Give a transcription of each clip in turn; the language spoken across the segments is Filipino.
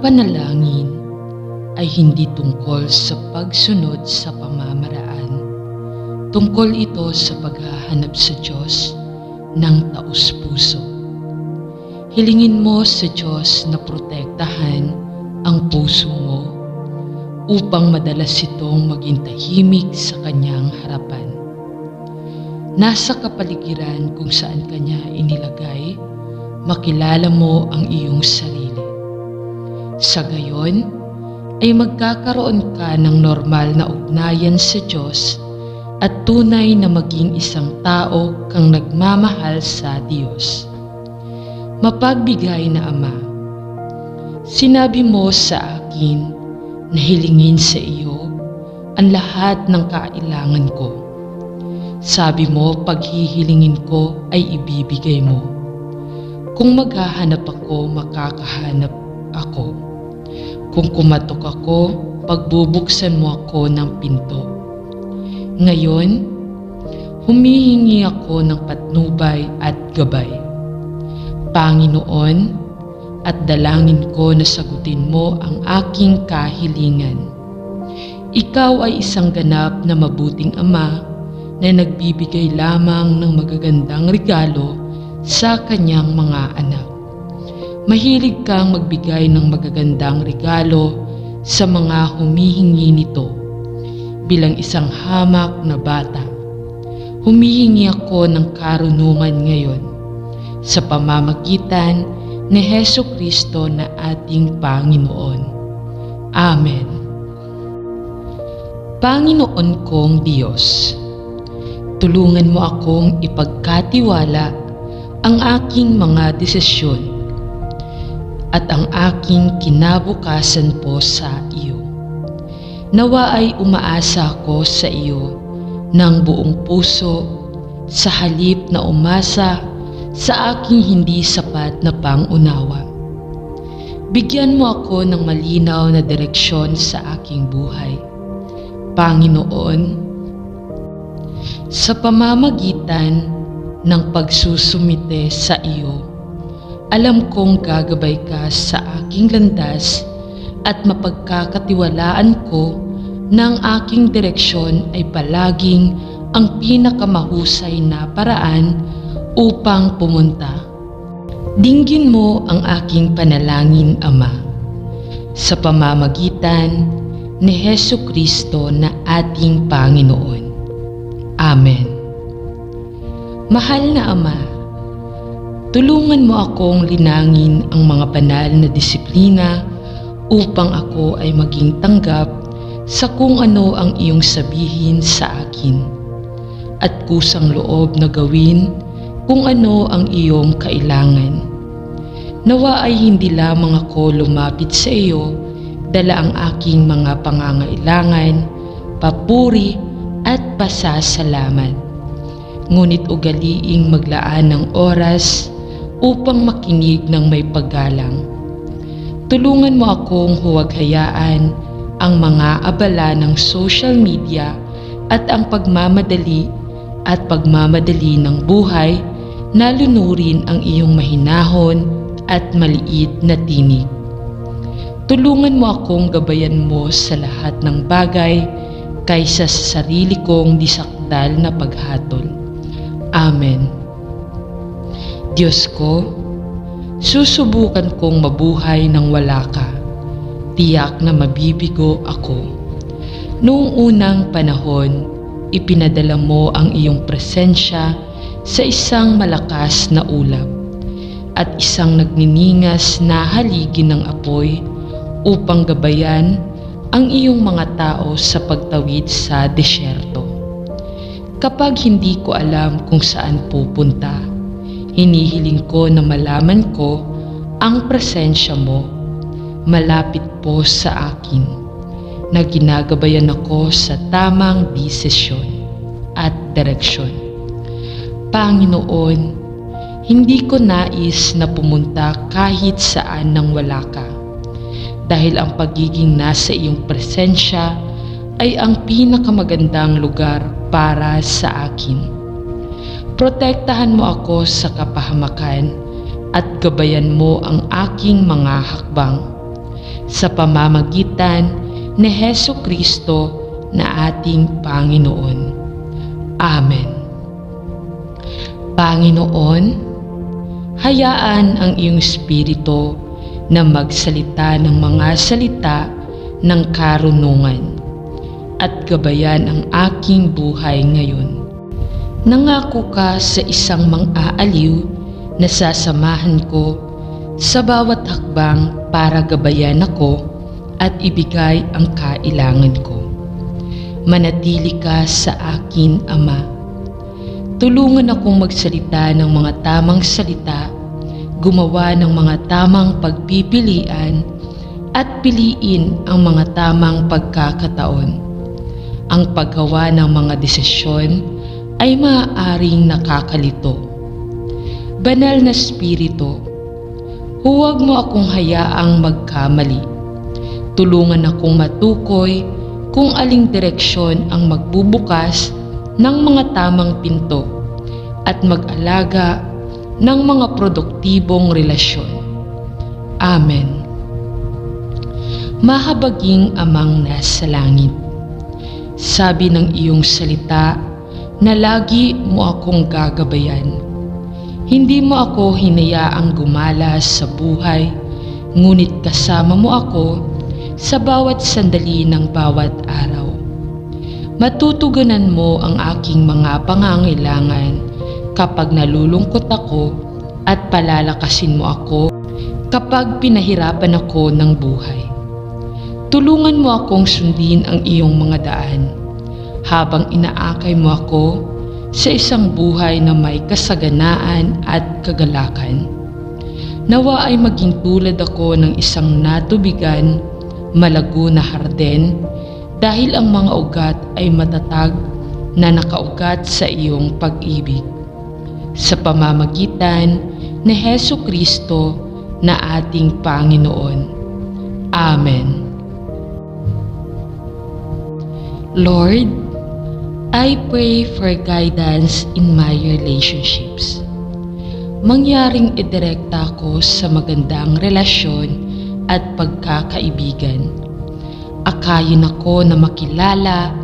Ang panalangin ay hindi tungkol sa pagsunod sa pamamaraan. Tungkol ito sa paghahanap sa Diyos ng taus-puso. Hilingin mo sa Diyos na protektahan ang puso mo upang madalas itong maging tahimik sa kanyang harapan. Nasa kapaligiran kung saan kanya inilagay, makilala mo ang iyong sarili. Sa gayon, ay magkakaroon ka ng normal na ugnayan sa Diyos at tunay na maging isang tao kang nagmamahal sa Diyos. Mapagbigay na Ama, sinabi mo sa akin na hilingin sa iyo ang lahat ng kailangan ko. Sabi mo, paghihilingin ko ay ibibigay mo. Kung maghahanap ako, makakahanap ako. Kung kumatok ako, pagbubuksan mo ako ng pinto. Ngayon, humihingi ako ng patnubay at gabay. Panginoon, at dalangin ko na sagutin mo ang aking kahilingan. Ikaw ay isang ganap na mabuting ama na nagbibigay lamang ng magagandang regalo sa kanyang mga anak. Mahilig kang magbigay ng magagandang regalo sa mga humihingi nito. Bilang isang hamak na bata, humihingi ako ng karunungan ngayon sa pamamagitan ni Heso Kristo na ating Panginoon. Amen. Panginoon kong Diyos, tulungan mo akong ipagkatiwala ang aking mga desisyon at ang aking kinabukasan po sa iyo. Nawa ay umaasa ako sa iyo ng buong puso sa halip na umasa sa aking hindi sapat na pangunawa. Bigyan mo ako ng malinaw na direksyon sa aking buhay. Panginoon, sa pamamagitan ng pagsusumite sa iyo, alam kong gagabay ka sa aking landas at mapagkakatiwalaan ko ng aking direksyon ay palaging ang pinakamahusay na paraan upang pumunta. Dinggin mo ang aking panalangin, Ama, sa pamamagitan ni Heso Kristo na ating Panginoon. Amen. Mahal na Ama, tulungan mo akong linangin ang mga banal na disiplina upang ako ay maging tanggap sa kung ano ang iyong sabihin sa akin at kusang loob na gawin kung ano ang iyong kailangan. Nawa ay hindi lamang ako lumapit sa iyo, dala ang aking mga pangangailangan, papuri at pasasalamat. Ngunit ugaliing maglaan ng oras upang makinig ng may paggalang. Tulungan mo akong huwag hayaan ang mga abala ng social media at ang pagmamadali at pagmamadali ng buhay na lunurin ang iyong mahinahon at maliit na tinig. Tulungan mo akong gabayan mo sa lahat ng bagay kaysa sa sarili kong disakdal na paghatol. Amen. Diyos ko, susubukan kong mabuhay nang wala ka. Tiyak na mabibigo ako. Noong unang panahon, ipinadala mo ang iyong presensya sa isang malakas na ulap at isang nagniningas na haligi ng apoy upang gabayan ang iyong mga tao sa pagtawid sa disyerto. Kapag hindi ko alam kung saan pupunta, hinihiling ko na malaman ko ang presensya mo malapit po sa akin na ginagabayan ako sa tamang desisyon at direksyon. Panginoon, hindi ko nais na pumunta kahit saan nang wala ka. Dahil ang pagiging nasa iyong presensya ay ang pinakamagandang lugar para sa akin. Protektahan mo ako sa kapahamakan at gabayan mo ang aking mga hakbang. sa pamamagitan ni Heso Kristo na ating Panginoon. Amen. Panginoon, hayaan ang iyong Espiritu na magsalita ng mga salita ng karunungan at gabayan ang aking buhay ngayon. Nangako ka sa isang mang-aaliw na sasamahan ko sa bawat hakbang para gabayan ako at ibigay ang kailangan ko. Manatili ka sa akin, Ama. Tulungan akong magsalita ng mga tamang salita, gumawa ng mga tamang pagpipilian at piliin ang mga tamang pagkakataon. Ang paggawa ng mga desisyon ay maaaring nakakalito. Banal na Espiritu, huwag mo akong hayaang magkamali. Tulungan akong matukoy kung aling direksyon ang magbubukas ng mga tamang pinto at mag-alaga ng mga produktibong relasyon. Amen. Mahabaging amang nasa langit, sabi ng iyong salita na lagi mo akong gagabayan. Hindi mo ako hinayaang gumala sa buhay, ngunit kasama mo ako sa bawat sandali ng bawat araw. Matutugunan mo ang aking mga pangangailangan kapag nalulungkot ako at palalakasin mo ako kapag pinahirapan ako ng buhay. Tulungan mo akong sundin ang iyong mga daan habang inaakay mo ako sa isang buhay na may kasaganaan at kagalakan. Nawa ay maging tulad ako ng isang natubigan, malago na harden dahil ang mga ugat ay matatag na nakaugat sa iyong pag-ibig. Sa pamamagitan ni Heso Kristo na ating Panginoon. Amen. Lord, I pray for guidance in my relationships. Mangyaring idirekta ako sa magandang relasyon at pagkakaibigan. Akayin ako na makilala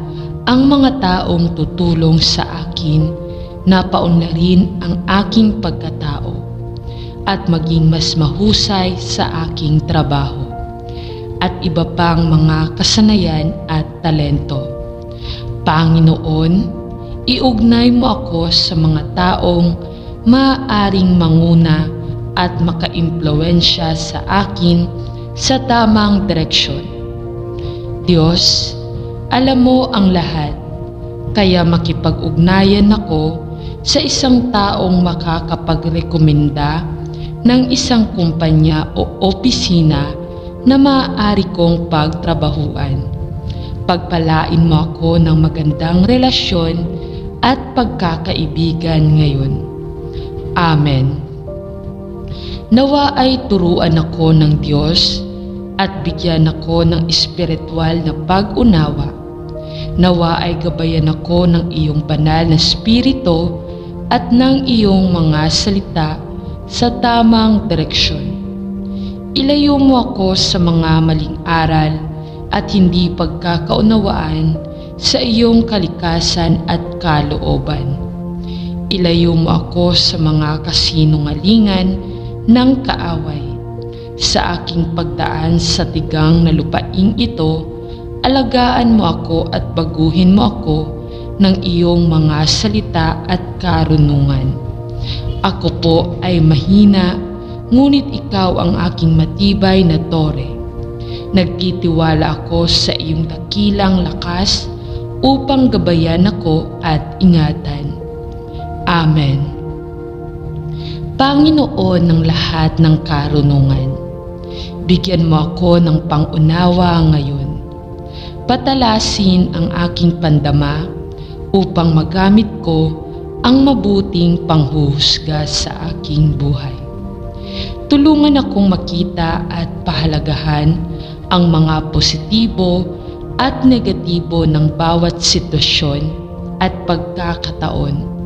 ang mga taong tutulong sa akin na paunlarin ang aking pagkatao at maging mas mahusay sa aking trabaho at iba pang mga kasanayan at talento. Panginoon, iugnay mo ako sa mga taong maaaring manguna at makaimpluensya sa akin sa tamang direksyon. Diyos, alam mo ang lahat, kaya makipag-ugnayan ako sa isang taong makakapagrekomenda ng isang kumpanya o opisina na maaari kong pagtrabahuan pagpalain mo ako ng magandang relasyon at pagkakaibigan ngayon. Amen. Nawa ay turuan ako ng Diyos at bigyan ako ng espiritual na pag-unawa. Nawa ay gabayan ako ng iyong banal na spirito at ng iyong mga salita sa tamang direksyon. Ilayo mo ako sa mga maling aral at hindi pagkakaunawaan sa iyong kalikasan at kalooban. Ilayo mo ako sa mga kasinungalingan ng kaaway. Sa aking pagdaan sa tigang na lupaing ito, alagaan mo ako at baguhin mo ako ng iyong mga salita at karunungan. Ako po ay mahina, ngunit ikaw ang aking matibay na tore Nagtitiwala ako sa iyong dakilang lakas upang gabayan ako at ingatan. Amen. Panginoon ng lahat ng karunungan, bigyan mo ako ng pangunawa ngayon. Patalasin ang aking pandama upang magamit ko ang mabuting panghuhusga sa aking buhay. Tulungan akong makita at pahalagahan ang mga positibo at negatibo ng bawat sitwasyon at pagkakataon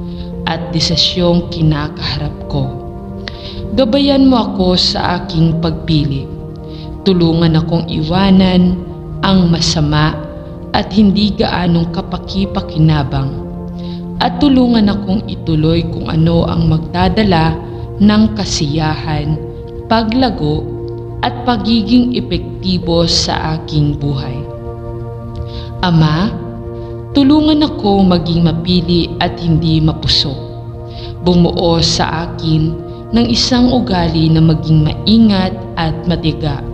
at desisyong kinakaharap ko. Gabayan mo ako sa aking pagpili. Tulungan akong iwanan ang masama at hindi gaanong kapaki-pakinabang. At tulungan akong ituloy kung ano ang magdadala ng kasiyahan, paglago at pagiging epektibo sa aking buhay. Ama, tulungan ako maging mapili at hindi mapusok. Bumuo sa akin ng isang ugali na maging maingat at matiga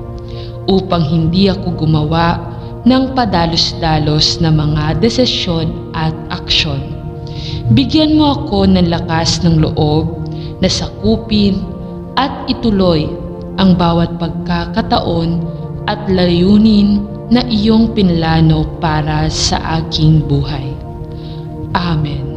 upang hindi ako gumawa ng padalos-dalos na mga desisyon at aksyon. Bigyan mo ako ng lakas ng loob na sakupin at ituloy ang bawat pagkakataon at layunin na iyong pinlano para sa aking buhay. Amen.